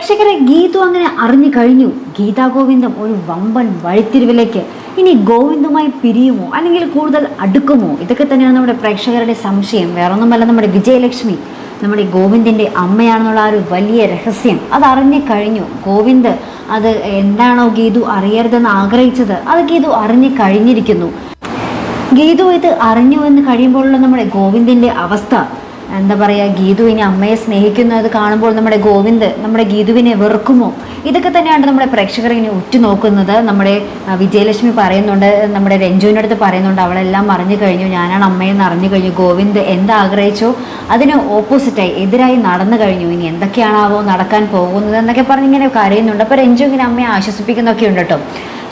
പ്രേക്ഷകരെ ഗീതു അങ്ങനെ അറിഞ്ഞു കഴിഞ്ഞു. ഗീതാ ഗോവിന്ദം ഒരു വമ്പൻ വഴിത്തിരിവിലേക്ക് ഇനി ഗോവിന്ദുമായി പിരിയുമോ? അല്ലെങ്കിൽ കൂടുതൽ അടുക്കുമോ? ഇതൊക്കെ തന്നെയാണ് നമ്മുടെ പ്രേക്ഷകരുടെ സംശയം. വേറൊന്നുമല്ല നമ്മുടെ വിജയലക്ഷ്മി നമ്മുടെ ഗോവിന്ദിന്റെ അമ്മയാണെന്നുള്ള ആ ഒരു വലിയ രഹസ്യം. അത് അറിഞ്ഞു കഴിഞ്ഞു. ഗോവിന്ദ് അത് എന്താണോ ഗീതു അറിയരുതെന്ന് ആഗ്രഹിച്ചത് അത് ഗീതു അറിഞ്ഞു കഴിഞ്ഞിരിക്കുന്നു. ഗീതു ഇത് അറിഞ്ഞു എന്ന് കഴിയുമ്പോഴുള്ള നമ്മുടെ ഗോവിന്ദിന്റെ അവസ്ഥ എന്താ പറയുക ഗീതു ഇനി അമ്മയെ സ്നേഹിക്കുന്നത് കാണുമ്പോൾ നമ്മുടെ ഗോവിന്ദ് നമ്മുടെ ഗീതുവിനെ വെറുക്കുമോ? ഇതൊക്കെ തന്നെയാണ് നമ്മുടെ പ്രേക്ഷകർ ഇങ്ങനെ ഉറ്റുനോക്കുന്നത്. നമ്മുടെ വിജയലക്ഷ്മി പറയുന്നുണ്ട് നമ്മുടെ രഞ്ജുവിന്റെ അടുത്ത് പറയുന്നുണ്ട് അവളെല്ലാം അറിഞ്ഞു കഴിഞ്ഞു ഞാനാണ് അമ്മയെന്ന് അറിഞ്ഞു കഴിഞ്ഞു. ഗോവിന്ദ് എന്താഗ്രഹിച്ചോ? അതിന് ഓപ്പോസിറ്റായി എതിരായി നടന്നു കഴിഞ്ഞു. ഇനി എന്തൊക്കെയാണാവോ നടക്കാൻ പോകുന്നത് എന്നൊക്കെ പറഞ്ഞ് ഇങ്ങനെ കരയുന്നുണ്ട്. അപ്പോൾ രഞ്ജു ഇങ്ങനെ അമ്മയെ ആശ്വസിപ്പിക്കുന്നൊക്കെ ഉണ്ട് കേട്ടോ.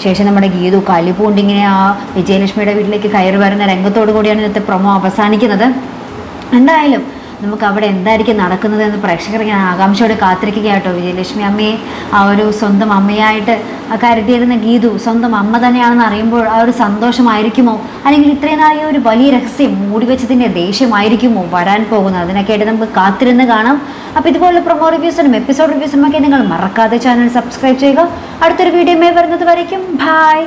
ശേഷം നമ്മുടെ ഗീതു കലിപൂണ്ടിങ്ങനെ ആ വിജയലക്ഷ്മിയുടെ വീട്ടിലേക്ക് കയറി വരുന്ന രംഗത്തോടു കൂടിയാണ് ഇന്നത്തെ പ്രൊമോ അവസാനിക്കുന്നത്. എന്തായാലും നമുക്ക് അവിടെ എന്തായിരിക്കും നടക്കുന്നത് എന്ന് പ്രേക്ഷകർ ഞാൻ ആകാംക്ഷയോടെ കാത്തിരിക്കുകയാട്ടോ വിജയലക്ഷ്മി അമ്മയെ ആ ഒരു സ്വന്തം അമ്മയായിട്ട് കരുതിയിരുന്ന ഗീതു സ്വന്തം അമ്മ തന്നെയാണെന്ന് അറിയുമ്പോൾ ആ ഒരു സന്തോഷമായിരിക്കുമോ? അല്ലെങ്കിൽ ഇത്രയും നാളെ ഒരു വലിയ രഹസ്യം മൂടിവെച്ചതിന്റെ ദേഷ്യമായിരിക്കുമോ വരാൻ പോകുന്നത്? അതിനൊക്കെ ആയിട്ട് നമുക്ക് കാത്തിരുന്ന് കാണാം. അപ്പോൾ ഇതുപോലുള്ള പ്രൊമോ റിവ്യൂസിനും എപ്പിസോഡ് റിവ്യൂസിനും ഒക്കെ നിങ്ങൾ മറക്കാതെ ചാനൽ സബ്സ്ക്രൈബ് ചെയ്യുക. അടുത്തൊരു വീഡിയോയുമായി വരുന്നത് വരയ്ക്കും. ബായ്